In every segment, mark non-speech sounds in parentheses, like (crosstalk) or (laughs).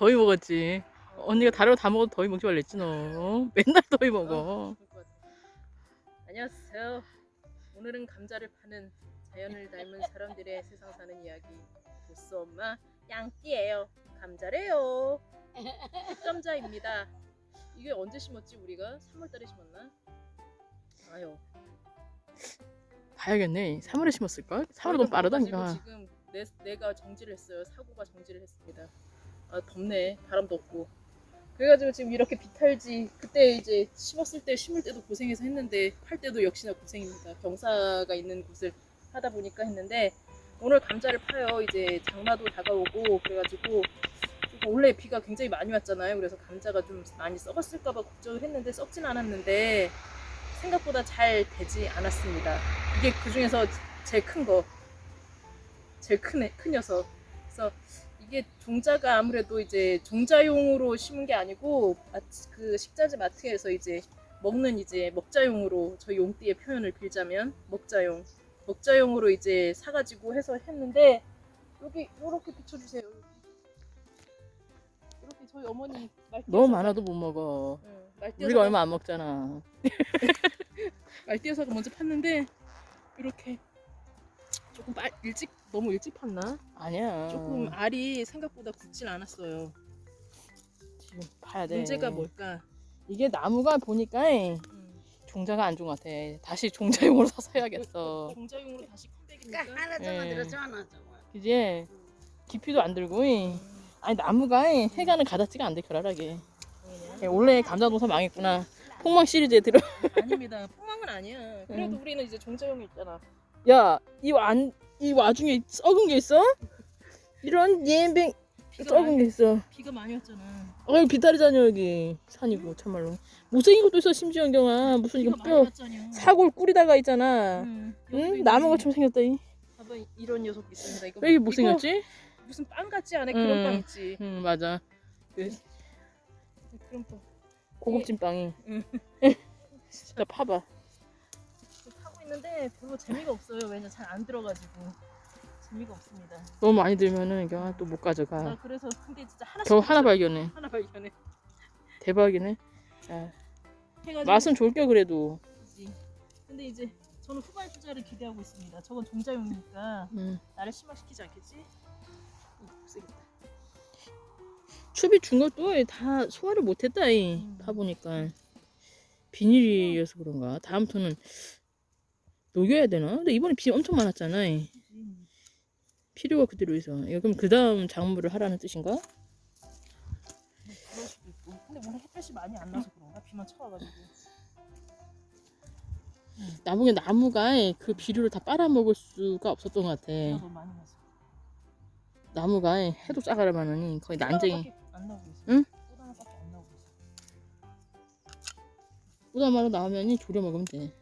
더위 먹었지. 언니가 다른 거 다 먹어도 더위 먹지 말랬지 너. 어? 맨날 더위 먹어. 안녕하세요. 오늘은 감자를 파는 자연을 닮은 사람들의 (laughs) 세상 사는 이야기. 보스 엄마 양띠예요. 감자래요. 감자입니다. 이게 언제 심었지 우리가? 3월달에 심었나? 아유. 봐야겠네. 3월에 심었을걸? 3월은 너무 빠르다 가지고 니까. 지금 내, 내가 정지를 했어요. 사고가 정지를 했습니다. 아 덥네. 바람도 없고. 그래가지고 지금 이렇게 비탈지 그때 이제 심었을 때 심을 때도 고생해서 했는데 팔 때도 역시나 고생입니다. 경사가 있는 곳을 하다 보니까 했는데 오늘 감자를 파요. 이제 장마도 다가오고 그래가지고 좀 원래 비가 굉장히 많이 왔잖아요. 그래서 감자가 좀 많이 썩었을까봐 걱정을 했는데 썩진 않았는데 생각보다 잘 되지 않았습니다. 이게 그 중에서 제일 큰 거. 제일 큰, 애- 큰 녀석. 그래서 이게 종자가 아무래도 이제 종자용으로 심은 게 아니고 그 식자재 마트에서 이제 먹는 이제 먹자용으로 저희 용띠의 표현을 빌자면 먹자용. 먹자용으로 이제 사가지고 해서 했는데 여기 요렇게 비춰주세요. 이렇게 저희 어머니 말띠 너무 많아도 못 먹어. 우리가 얼마 안 먹잖아. (laughs) 말띠여사가 먼저 팠는데 이렇게 조금 빨 일찍 너무 일찍 팠나? 아니야. 조금 알이 생각보다 굳진 않았어요. 지금 봐야 돼. 문제가 뭘까? 이게 나무가 보니까 음. 종자가 안 좋은 것 같아. 다시 종자용으로 (laughs) 사서 해야겠어. 종자용으로 다시 컴백입니까? 그러니까 하나 예. 정도 들어서 하나 정도. 그지? 깊이도 안 들고. 아니 나무가 해가는 가닥지가 안 돼 결활하게. 예, 원래 감자 농사 망했구나. 폭망 시리즈에 들어. 아닙니다. 폭망은 아니야. 그래도 음. 우리는 이제 종자용이 있잖아. 야, 이 안, 이 와중에 썩은 게 있어? 이런 예뱅 비가 썩은 많이, 게 있어. 비가 많이 왔잖아. 어이 비탈이잖아 여기 산이고 참말로. 못생긴 것도 있어 심지어 경아 무슨 이거 뼈. 사골 꾸리다가 있잖아. 응. 응? 나무가처럼 생겼다 이. 봐봐 이런 녀석 있습니다. 이거 왜 이게 못생겼지? 무슨 빵 같지 않아? 그런 응. 빵 있지. 응 맞아. 그런 빵. 고급진 빵이. 응. 진짜 파봐. 있는데 별로 재미가 없어요. 왜냐 잘 안 들어가지고 재미가 없습니다. 너무 많이 들면은 경아 또못나 가져가. 그래서 근데 진짜 하나씩 겨우 하나 발견해. 하나 발견해. 대박이네. 야, 해가지고 맛은 좋을 게 그래도. 있지. 근데 이제 저는 후발 투자를 기대하고 있습니다. 저건 종자용이니까 응. 나를 실망시키지 않겠지? 이 못생겼다. 추비 준 것도 다 소화를 못했다 이. 음. 파보니까 비닐이어서 그런가. 다음부터는 녹여야 되나? 근데 이번에 비 엄청 많았잖아. 필요가 그대로 있어. 이거 그럼 그 다음 작물을 하라는 뜻인가? 그럴 수도 있고. 근데 오늘 햇볕이 많이 안 나서 그런가? 비만 쳐와가지고. 나무에 나무가 그 비료를 다 빨아먹을 수가 없었던 것 같아. 비가 너무 많이 나서. 나무가 해도 싸가려면은 거의 난쟁이. 꽃 하나밖에 안 나오고 있어. 응? 꽃 하나밖에 안 나오고 있어. 뿌다마로 나오면이 졸여 먹으면 돼.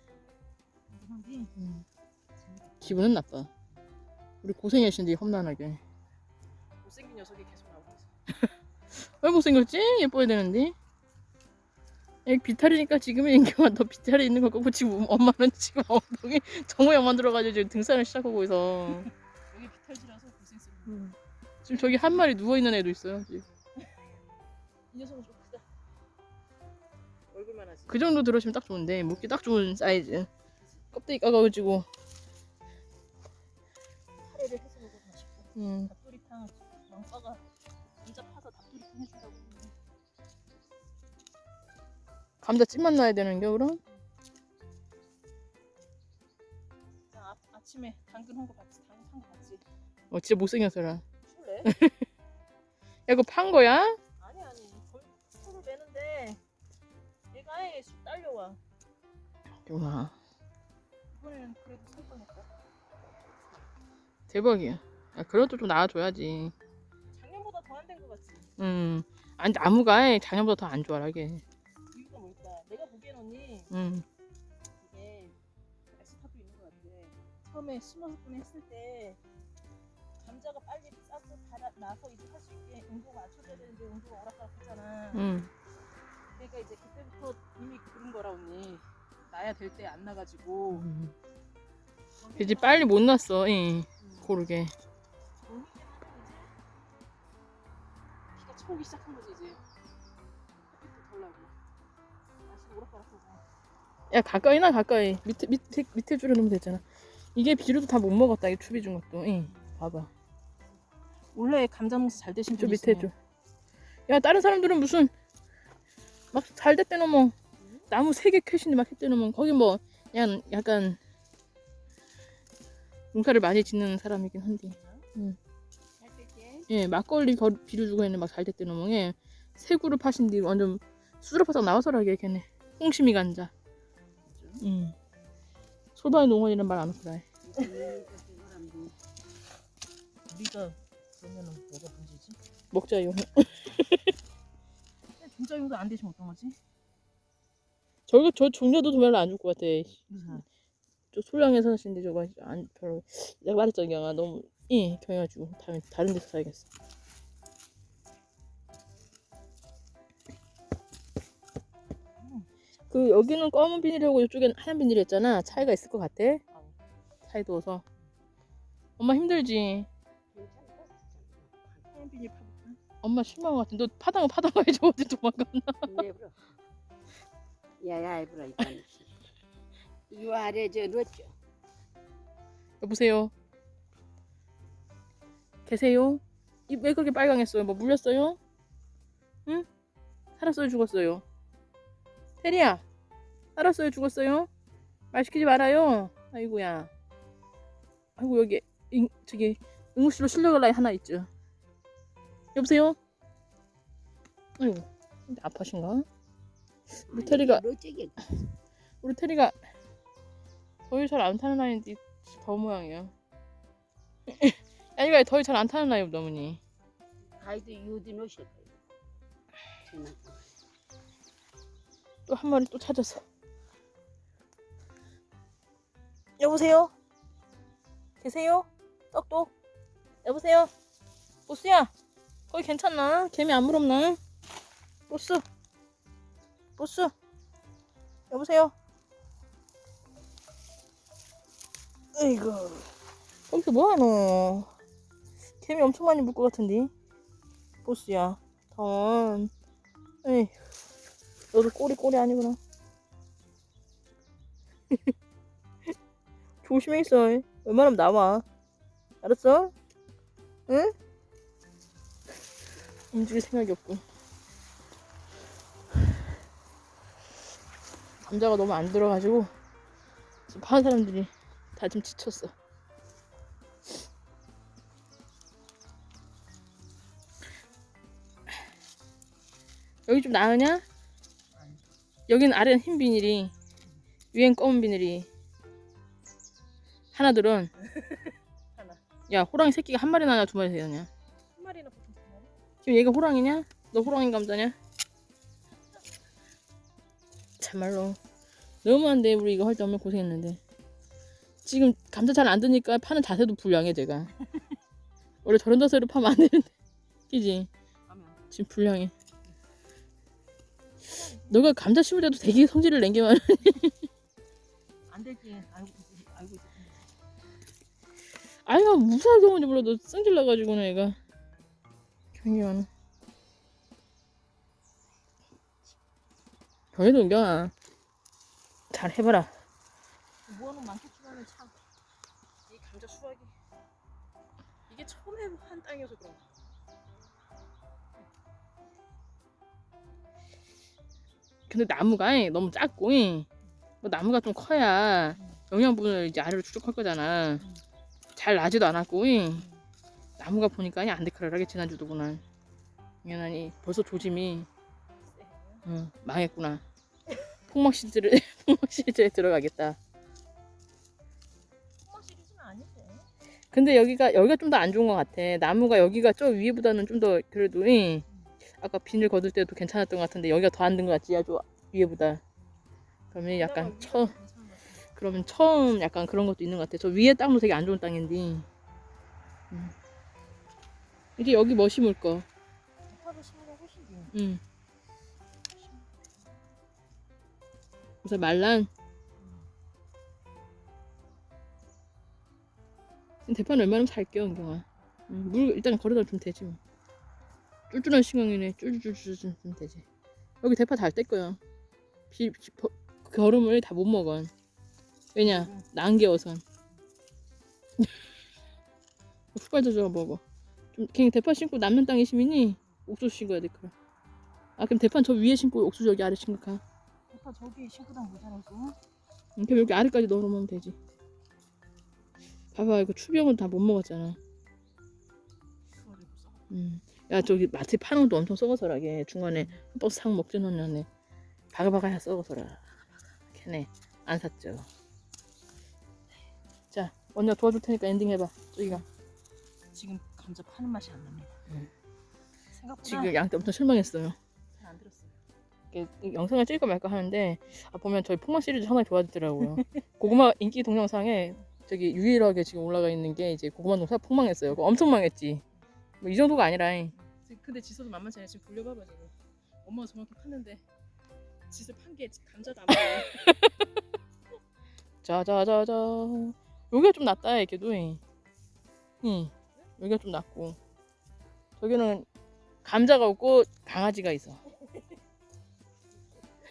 근데 음. 재밌다. 기분은 나빠. 우리 고생하시는데 험난하게. 못생긴 녀석이 계속 나오고 있어. (laughs) 왜 못생겼지? 예뻐야 되는데. 애 비탈이니까 지금은 인경아 너 비탈이 있는 거 같고 지금 엄마는 지금 엉덩이 (laughs) 정모양 만들어가지고 지금 등산을 시작하고 있어. 여기 비탈지라서 고생했습니다. 지금 저기 한 마리 누워 있는 애도 있어요. 지금. 이 녀석은 좀 크다. 얼굴만 하지. 그 정도 들어주면 딱 좋은데 먹기 딱 좋은 사이즈. 껍데기 까가지고. 카레를 해서 먹어도 맛있고. 음. 닭도리탕 왕빠가 감자 파서 닭도리탕 해준다고 했는데 감자 찜만 나야 되는 게 그럼? 자, 아, 아침에 당근 한 거 봤지? 당근 한거 봤지? 어 진짜 못생겼어라. 술래? (laughs) 야 이거 판 거야? 아니 아니 거의 술을 매는데 얘가 술 딸려와 경아 이번에는 그래도 살 뻔했다 대박이야. 야, 그래도 좀 나와줘야지. 작년보다 더 안된거 같지? 음. 아니 나무가 작년보다 더 안 좋아하게. 이유가 뭘까? 내가 보기엔 언니 음. 이게 에스타도 있는 것 같아 처음에 심어서 했을 때 감자가 빨리 싸고 달아, 나서 이제 할 수 있게 온도가 맞춰져야 되는데 온도가 오락가락하잖아 음. 그러니까 이제 그때부터 이미 그런 거라 언니 나야 될 때 안 나가지고 음. 그지 빨리 못 났어. 예. 음. 고르게. 비가 쳐오기 시작한 거지 이제. 햇빛도 덜 나고. 날씨도 오락가락하고. 야 가까이 나 가까이 밑에 밑에 밑에 줄에 놓으면 되잖아. 이게 비료도 다 못 먹었다. 이게 추비 준 것도. 응. 봐봐. 원래 감자 농사 잘 되신 저 분이 밑에 줘. 야 다른 사람들은 무슨 막 잘 됐대 넘어 나무 세 개 캐시니 막 넘어 거기 뭐 그냥 약간 농사를 많이 짓는 사람이긴 한데. 잘 될게. 예 막걸리 거, 비료 주고 했는데 막잘 됐대 넘어 예세 그룹 하신 뒤 완전 수두룩바싹 나와서라게 걔네. 홍심이 간자. 음. 소다의 농원이란 말안 하더라 우리가 그러면은 뭐가 문제지? 먹자요. 종자용도 안 되시면 어떡하지? 저거 저 종려도 별로 안줄 것 같아. 무슨 저 소량에서 사시는데 저거 안 별로. 내가 말했잖아 경아. 너무 예 경해가지고. 다음에 다른 데서 사야겠어. 그 여기는 검은 비닐이고 이쪽엔 하얀 비닐이었잖아. 차이가 있을 것 같아. 차이 두어서. 엄마 힘들지? 비닐? 엄마 실망한 것 같아 너 파당어 파당어 해줘. 어디 도망갔나? 내버려. 야야 해보라 일단. 이 아래 저 넣었죠. 여보세요 계세요? 입 왜 그렇게 빨강했어요? 뭐 물렸어요? 응? 살았어요 죽었어요? 테리야 살았어요 죽었어요? 말 시키지 말아요 아이고야 아이고 여기 잉, 저기 응급실로 실려갈 나이 하나 있죠 여보세요? 아이고 아파신가? 우리 테리가. 우리 테리가 더위 잘 안 타는 아이인데 더 모양이야 아니가 더위 잘 안 타는 아이 너무니 가이드 유디 넣으실 거예요. 저는 또한 마리 또 찾아서 여보세요? 계세요? 떡똑 여보세요? 보스야 거기 괜찮나? 개미 안 물었나? 보스 보스 여보세요? 에이구 거기서 뭐하노 개미 엄청 많이 물 것 같은데 보스야 던 에이 너도 꼬리 꼬리 아니구나. (laughs) 조심해 있어. 웬만하면 나와. 알았어? 응? 움직일 생각이 없고. 감자가 너무 안 들어가지고 지금 파는 사람들이 다 좀 지쳤어. 여기 좀 나으냐? 여기는 아래는 흰 비닐이 위엔 검은 비닐이 하나들은 하나. 야 호랑이 새끼가 한 마리나 하냐 두 마리 되느냐 한 마리나 보통 두 마리? 지금 얘가 호랑이냐? 너 호랑이 감자냐? 참말로. 너무한데 우리 이거 할 때 얼마나 고생했는데. 지금 감자 잘 안 드니까 파는 자세도 불량해 제가. (laughs) 원래 저런 자세로 파면 안 되는데. 그지? 지금 불량해. 너가 감자 심을 때도 되게 성질을 낸 게 많아. (laughs) 안 될지 알고 알고 있었는데. 아이가 무사할 경우인지 몰라도 승질 나가지고는 애가. 경이 많아 경이도 은경아 잘 해봐라. 모아놓은 많겠지만은 참. 이 감자 수확이. 이게 처음 해한 땅이어서 그런가. 근데 나무가 너무 작고 뭐 나무가 좀 커야 영양분을 이제 아래로 추적할 거잖아. 잘 나지도 않았고 나무가 보니까 안 데크라하게 지난주도 그날 당연하니 벌써 조짐이 응, 망했구나 폭막 시즌을 폭막 시즌에 들어가겠다 토마시리즈는 아닌데. 근데 여기가 여기가 좀 더 안 좋은 것 같아. 나무가 여기가 저 위에보다는 좀 더 그래도 응. 아까 비닐 거둘 때도 괜찮았던 것 같은데 여기가 더안든것 같지 아주 위에보다. 그러면 약간 처 그러면 처음 약간 그런 것도 있는 것 같아. 저 위에 땅도 되게 안 좋은 땅인데. 음. 이제 여기 뭐 심을 거? 좋아. 응. 그래서 말란. 대파는 웬만하면 살게요, 은경아. 응, 물 일단 걸어다 주면 되지 뭐. 쫄쫄한 시간이네. 쫄쫄쫄쫄 좀 되지. 여기 대파 다뗄 거야. 비, 비 버- 겨름을 다 못 먹어. 왜냐? 난개어선. 후발 져져 먹어. 좀 그냥 대파 심고 남는 땅에 심으니 옥수수 심어야 돼 그럼. 아 그럼 대파 저 위에 심고 옥수수 여기 아래 심을까? 오빠 저기 신고당 모자라서. 그럼 여기 아래까지 넣어놓으면 되지. 봐봐 이거 추병은 다 못 먹었잖아. 음. 야 저기 마트에 파는 것도 엄청 썩어서라게 중간에 한 박스 상 먹지 않네. 바가바가 썩어서라. 걔네 안 샀죠. 자 언니가 도와줄 테니까 엔딩 해봐. 저기가 지금 감자 파는 맛이 안 납니다. 음. 생각보다 지금 양때 엄청 실망했어요. 잘안 들었어요. 이렇게 영상을 찍을까 말까 하는데 아, 보면 저희 폭망 시리즈 상당히 좋아지더라고요. (laughs) 고구마 인기 동영상에 저기 유일하게 지금 올라가 있는 게 이제 고구마 농사 폭망했어요. 그거 엄청 망했지. 뭐 이 정도가 아니라 지금 근데 지소도 만만치 않아요. 지금 돌려봐봐 지금. 엄마가 저만큼 팠는데 지소 판게 감자가 안 보여. (laughs) 자자자자 여기가 좀 낫다 이렇게도 응 여기가 좀 낫고 저기는 감자가 없고 강아지가 있어.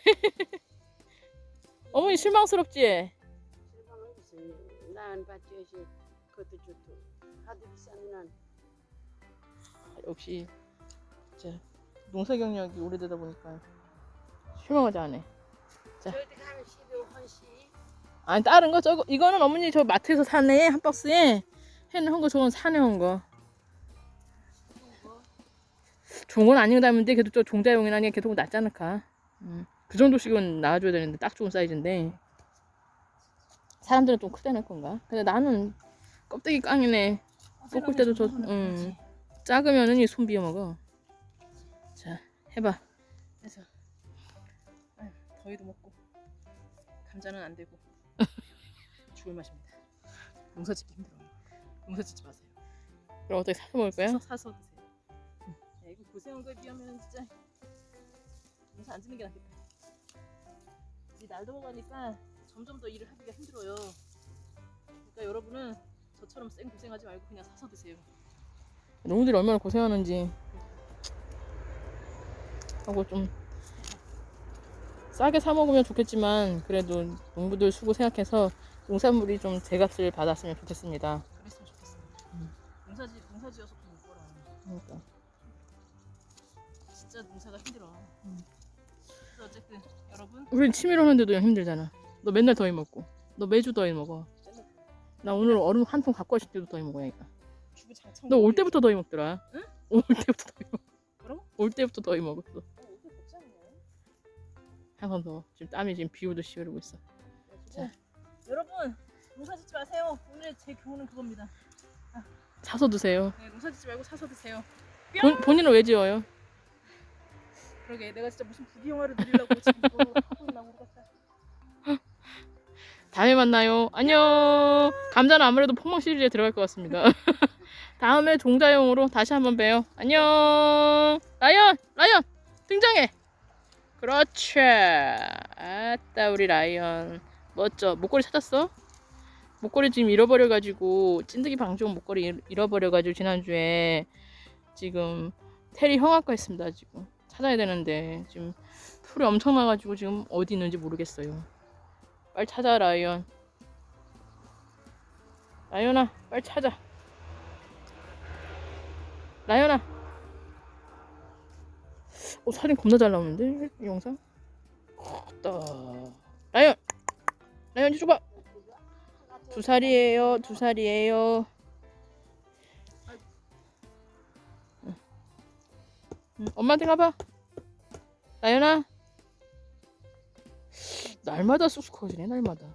(laughs) 어머니 실망스럽지? 실망은 무슨 난 밭이지 그것도 좋고 하도 비싸면 난 역시 진짜 농사 경력이 오래되다 보니까 실망하지 않네. 자. 저기 가면 시도 헌시 아니 다른 거 저거 이거는 어머니 저 마트에서 사네 한 박스에 해는 한거 저건 사네 한 거. 좋은 건 아닌 거 닮은데 그래도 저 종자용이라니 계속 낫지 않을까. 음, 그 정도씩은 나와줘야 되는데 딱 좋은 사이즈인데 사람들은 좀 크다는 건가? 근데 나는 껍데기 깡이네. 볶을 때도 저- 음. 작으면은 이 손 비어 먹어. 자 해봐. 그래서 아유, 더위도 먹고 감자는 안 되고 (laughs) 죽을 맛입니다. 농사 짓기 힘들어요. 농사 짓지 마세요. 그럼 어떻게 사서 먹을 거야? 사, 사서 드세요. 야, 이거 고생한 거에 비하면 진짜 농사 안 짓는 게 낫겠다. 이 날도 먹으니까 점점 더 일을 하기가 힘들어요. 그러니까 여러분은 저처럼 쌩 고생하지 말고 그냥 사서 드세요. 농부들이 얼마나 고생하는지 하고 좀 싸게 사 먹으면 좋겠지만 그래도 농부들 수고 생각해서 농산물이 좀 제값을 받았으면 좋겠습니다. 그랬으면 좋겠습니다. 음. 농사지 농사지어서 돈못 벌어. 그러니까 진짜 농사가 힘들어. 음. 어쨌든 여러분 우린 취미로 하는데도 힘들잖아. 너 맨날 더위 먹고 너 매주 더위 먹어. 나 오늘 얼음 한 통 갖고 왔을 때도 더위 먹으니까. 주부 장창. 너 올 때부터 더위 먹더라. 응? 올 때부터 더위 먹. 뭐라고? 올 때부터 더위 먹었어. 어, 옷을 벗지 않나요? 한번 더. 지금 땀이 지금 비 오듯이 흐르고 있어. 자. 여러분 농사 짓지 마세요. 오늘 제 교훈은 그겁니다. 사서 드세요. 네, 농사 짓지 말고 사서 드세요. 본, 본인은 왜 지어요? 그러게 내가 진짜 무슨 부귀 영화를 누리려고 (laughs) 지금 이거 하고 있나 모르겠다. (laughs) 다음에 만나요. 안녕. 감자는 아무래도 폭망 시리즈에 들어갈 것 같습니다. (laughs) 다음에 종자용으로 다시 한번 봬요. 안녕. 라이언, 라이언 등장해. 그렇지. 아따 우리 라이언 멋져. 목걸이 찾았어? 목걸이 지금 잃어버려가지고 찐득이 방종 목걸이 잃- 잃어버려가지고 지난주에 지금 테리 형아과 했습니다. 지금 찾아야 되는데 지금 풀이 엄청 나가지고 지금 어디 있는지 모르겠어요. 빨리 찾아 라이언. 라이언아 빨리 찾아. 라이언아. 어 사진 겁나 잘 나오는데? 이 영상? 따 라이언! 라이언 이쪽 봐 두 살이에요 두 살이에요 응, 엄마한테 가봐. 라이언아. 날마다 쑥쑥 커지네 날마다